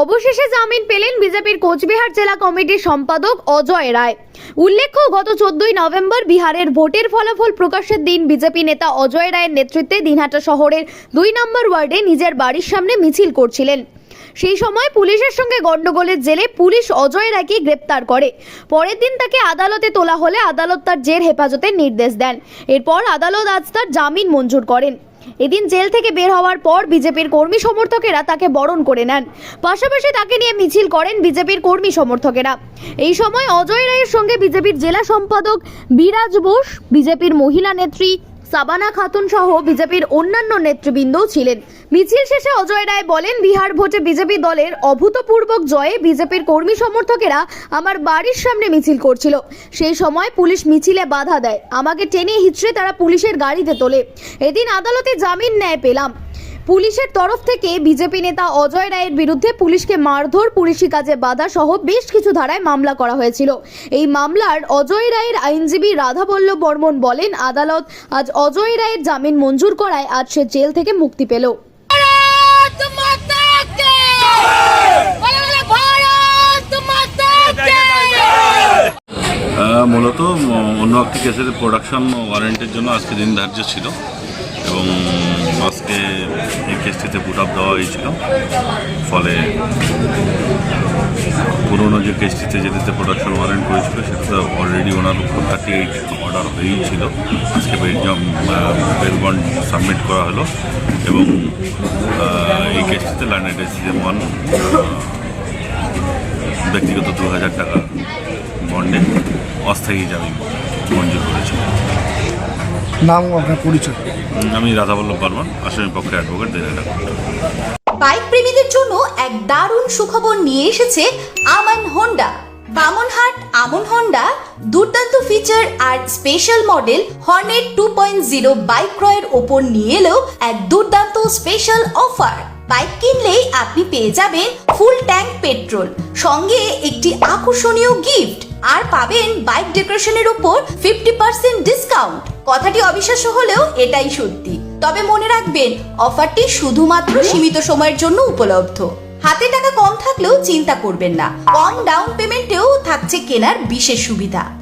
অবশেষে জামিন পেলেন বিজেপির কোচবিহার জেলা কমিটির সম্পাদক অজয় রায়। উল্লেখ্য, গত চোদ্দই নভেম্বর বিহারের ভোটের ফলাফল প্রকাশের দিন বিজেপি নেতা অজয় রায়ের নেতৃত্বে দিনহাটা শহরের দুই নম্বর ওয়ার্ডে নিজের বাড়ির সামনে মিছিল করছিলেন। সেই সময় পুলিশের সঙ্গে গন্ডগোলের জেলে পুলিশ অজয় রায়কে গ্রেপ্তার করে। পরের দিন তাকে আদালতে তোলা হলে আদালত তার জের হেফাজতের নির্দেশ দেন। এরপর আদালত আজ তার জামিন মঞ্জুর করেন। এদিন জেল থেকে বের হওয়ার পর বিজেপির কর্মী সমর্থকেরা তাকে বরণ করে নেন। পাশাপাশি তাকে নিয়ে মিছিল করেন বিজেপির কর্মী সমর্থকেরা। এই সময় অজয় রায়ের সঙ্গে বিজেপির জেলা সম্পাদক বিরাজ বোস, বিজেপির মহিলা নেত্রী সাবানা খাতুন সহ বিজেপির অন্যান্য নেতৃবৃন্দও ছিলেন। মিছিল শেষে অজয় রায় বলেন, বিহার ভোটে বিজেপি দলের অভূতপূর্বক জয়ে বিজেপির কর্মী সমর্থকেরা আমার বাড়ির সামনে মিছিল করছিল। সেই সময় পুলিশ মিছিলে বাধা দেয়। আমাকে টেনে হিচড়ে তারা পুলিশের গাড়িতে তোলে। এদিন আদালতে জামিন ন্যায় পেলাম। পুলিশের তরফ থেকে বিজেপি নেতা অজয় রায়ের বিরুদ্ধে পুলিশকে মারধর পুলিশি কাজে বাধা সহ বেশ কিছু ধারায় মামলা করা হয়েছিল। এই মামলার অজয় রায়ের আইনজীবী রাধাবল্লভ বর্মন বলেন আদালত আজ অজয় রায়ের জামিন মঞ্জুর করায় আজ সে জেল থেকে মুক্তি পেল। মূলত অন্য একটি কেসের প্রোডাকশন ওয়ারেন্টের জন্য আজকে দিন ধার্য ছিল। এবং আজকে এই কেসটিতে পুট আপ দেওয়া হয়েছিল। ফলে পুরোনো যে কেসটিতে যেটিতে প্রোডাকশন ওয়ারেন্ট করেছিল, সেটাতে অলরেডি ওনার উপর থার্টি এইট অর্ডার হয়েই ছিল আজকে বেল বন্ড সাবমিট করা হলো এবং এই কেসটিতে ল্যান্ডেড এসিএম ওয়ান ব্যক্তিগত দু হাজার টাকা বন্ডে অস্থায়ী জামিন মঞ্জুর করেছিল নাম আপনার পরিচয়। আমি রাধাবল্লভ বর্মন আসামি পক্ষে অ্যাডভোকেট দেড় বাইক প্রেমীদের জন্য এক দারুণ সুখবর নিয়ে এসেছে আমান হোন্ডা বামনহাট আমন হোন্ডা দুর্দান্ত ফিচার আর special model Hornet two point zero bike ক্রয়ের ওপর নিয়ে এলেও এক দুর্দান্ত স্পেশাল অফার বাইক কিনলেই আপনি পেয়ে যাবেন ফুল ট্যাঙ্ক পেট্রোল সঙ্গে একটি আকর্ষণীয় গিফট আর পাবেন বাইক ডেকোরেশনের উপর ফিফটি পার্সেন্ট ডিসকাউন্ট কথাটি অবিশ্বাস্য হলেও এটাই সত্যি। তবে মনে রাখবেন, অফারটি শুধুমাত্র সীমিত সময়ের জন্য উপলব্ধ। হাতে টাকা কম থাকলেও চিন্তা করবেন না। কম ডাউন পেমেন্টেও থাকছে কেনার বিশেষ সুবিধা।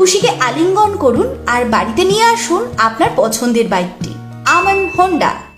খুশিকে আলিঙ্গন করুন আর বাড়িতে নিয়ে আসুন আপনার পছন্দের বাইকটি। আমার হোন্ডা।